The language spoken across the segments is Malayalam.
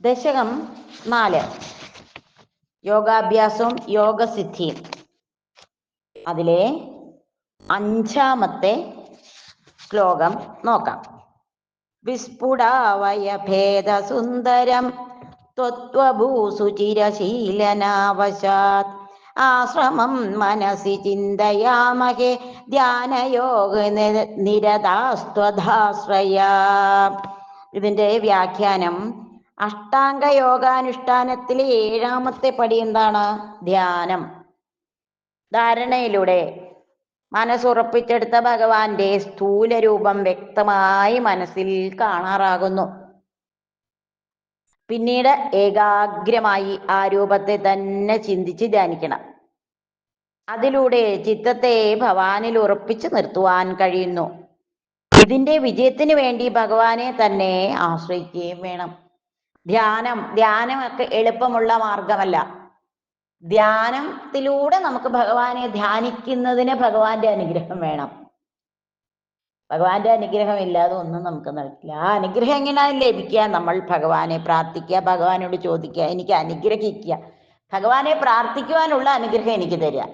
ദശകം നാല്. യോഗാഭ്യാസവും യോഗസിദ്ധിയും അതിലെ അഞ്ചാമത്തെ ശ്ലോകം നോക്കാം. വിസ്ഫുടാവയഭേദസുന്ദരം ത്വത്വഭൂസുചിരശീലനാവശാത്. ആശ്രമം മനസി ചിന്തയാമഹേ ധ്യാനയോഗ നിരതാസ്ത്വധാശ്രയ. ഇതിന്റെ വ്യാഖ്യാനം അഷ്ടാംഗ യോഗാനുഷ്ഠാനത്തിലെ ഏഴാമത്തെ പടി എന്താണ്? ധ്യാനം. ധാരണയിലൂടെ മനസ്സുറപ്പിച്ചെടുത്ത ഭഗവാന്റെ സ്ഥൂല രൂപം വ്യക്തമായി മനസ്സിൽ കാണാറാകുന്നു. പിന്നീട് ഏകാഗ്രമായി ആ രൂപത്തെ തന്നെ ചിന്തിച്ച് ധ്യാനിക്കണം. അതിലൂടെ ചിത്തത്തെ ഭവാനിൽ ഉറപ്പിച്ചു നിർത്തുവാൻ കഴിയുന്നു. ഇതിന്റെ വിജയത്തിന് വേണ്ടി ഭഗവാനെ തന്നെ ആശ്രയിക്കുകയും വേണം. ധ്യാനം. ധ്യാനമൊക്കെ എളുപ്പമുള്ള മാർഗമല്ല ധ്യാനത്തിലൂടെ നമുക്ക് ഭഗവാനെ ധ്യാനിക്കുന്നതിന് ഭഗവാന്റെ അനുഗ്രഹം വേണം. ഭഗവാന്റെ അനുഗ്രഹം ഇല്ലാതെ ഒന്നും നമുക്ക് നടക്കില്ല. ആ അനുഗ്രഹം എങ്ങനെയാണ് ലഭിക്കുക. നമ്മൾ ഭഗവാനെ പ്രാർത്ഥിക്കുക ഭഗവാനോട് ചോദിക്കുക എനിക്ക് അനുഗ്രഹിക്കുക. ഭഗവാനെ പ്രാർത്ഥിക്കുവാനുള്ള അനുഗ്രഹം എനിക്ക് തരിക.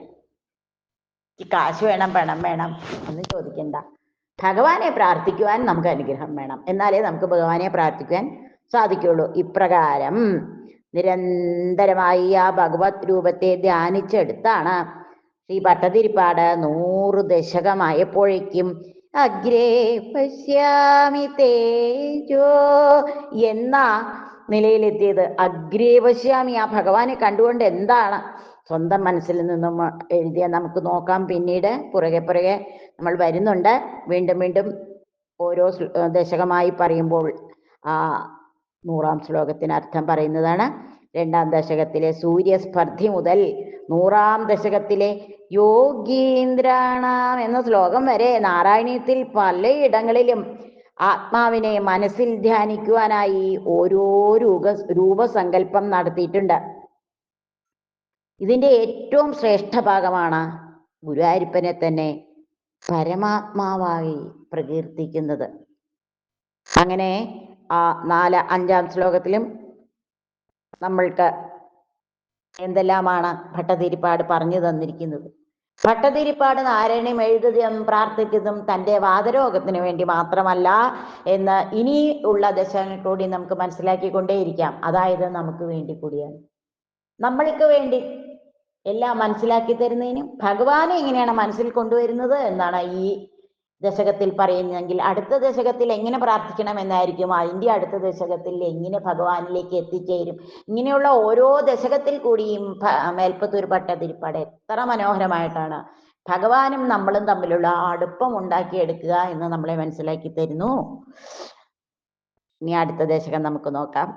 കാശ് വേണം പണം വേണം എന്ന് ചോദിക്കണ്ട. ഭഗവാനെ പ്രാർത്ഥിക്കുവാൻ നമുക്ക് അനുഗ്രഹം വേണം. എന്നാലേ നമുക്ക് ഭഗവാനെ പ്രാർത്ഥിക്കുവാൻ സാധിക്കുള്ളൂ ഇപ്രകാരം നിരന്തരമായി ആ ഭഗവത് രൂപത്തെ ധ്യാനിച്ചെടുത്താണ് ശ്രീ ഭട്ടതിരിപ്പാട് നൂറ് ദശകമായപ്പോഴേക്കും അഗ്രേ പശ്യാമി തേജോ എന്ന നിലയിലെത്തിയത്. അഗ്രേ പശ്യാമി ആ ഭഗവാനെ കണ്ടുകൊണ്ട് എന്താണ് സ്വന്തം മനസ്സിൽ നിന്നും എഴുതിയ നമുക്ക് നോക്കാം. പിന്നീട് പുറകെ പുറകെ നമ്മൾ വരുന്നുണ്ട്. വീണ്ടും വീണ്ടും ഓരോ ദശകമായി പറയുമ്പോൾ ആ നൂറാം ശ്ലോകത്തിന് അർത്ഥം പറയുന്നതാണ്. രണ്ടാം ദശകത്തിലെ സൂര്യസ്പർദ്ധി മുതൽ നൂറാം ദശകത്തിലെ യോഗീന്ദ്രാണാം എന്ന ശ്ലോകം വരെ നാരായണീയത്തിൽ പലയിടങ്ങളിലും ആത്മാവിനെ മനസ്സിൽ ധ്യാനിക്കുവാനായി ഓരോ രൂപ രൂപസങ്കല്പം നടത്തിയിട്ടുണ്ട്. ഇതിന്റെ ഏറ്റവും ശ്രേഷ്ഠ ഭാഗമാണ് ഗുരുവായൂരപ്പനെ തന്നെ പരമാത്മാവായി പ്രകീർത്തിക്കുന്നത്. അങ്ങനെ ആ നാല് അഞ്ചാം ശ്ലോകത്തിലും നമ്മൾക്ക് എന്തെല്ലാമാണ് ഭട്ടതിരിപ്പാട് പറഞ്ഞു തന്നിരിക്കുന്നത്? ഭട്ടതിരിപ്പാട് നാരായണീയം എഴുതുകയും പ്രാർത്ഥിച്ചതും തന്റെ വാതരോഗത്തിന് വേണ്ടി മാത്രമല്ല എന്ന് ഇനി ഉള്ള ദശകങ്ങൾ കൂടി നമുക്ക് മനസ്സിലാക്കിക്കൊണ്ടേയിരിക്കാം. അതായത് നമുക്ക് വേണ്ടി കൂടിയാണ്. നമ്മൾക്ക് വേണ്ടി എല്ലാം മനസ്സിലാക്കി തരുന്നതിനും ഭഗവാനെ എങ്ങനെയാണ് മനസ്സിൽ കൊണ്ടുവരുന്നത് എന്നാണ് ഈ ദശകത്തിൽ പറയുന്നതെങ്കിൽ അടുത്ത ദശകത്തിൽ എങ്ങനെ പ്രാർത്ഥിക്കണം എന്നായിരിക്കും? അതിന്റെ അടുത്ത ദശകത്തിൽ എങ്ങനെ ഭഗവാനിലേക്ക് എത്തിച്ചേരും? ഇങ്ങനെയുള്ള ഓരോ ദശകത്തിൽ കൂടിയും മേൽപ്പത്തൂർ പട്ടതിരിപ്പാട് എത്ര മനോഹരമായിട്ടാണ്. ഭഗവാനും നമ്മളും തമ്മിലുള്ള അടുപ്പം ഉണ്ടാക്കിയെടുക്കുക എന്ന് നമ്മളെ മനസ്സിലാക്കി തരുന്നു. ഇനി അടുത്ത ദശകം നമുക്ക് നോക്കാം.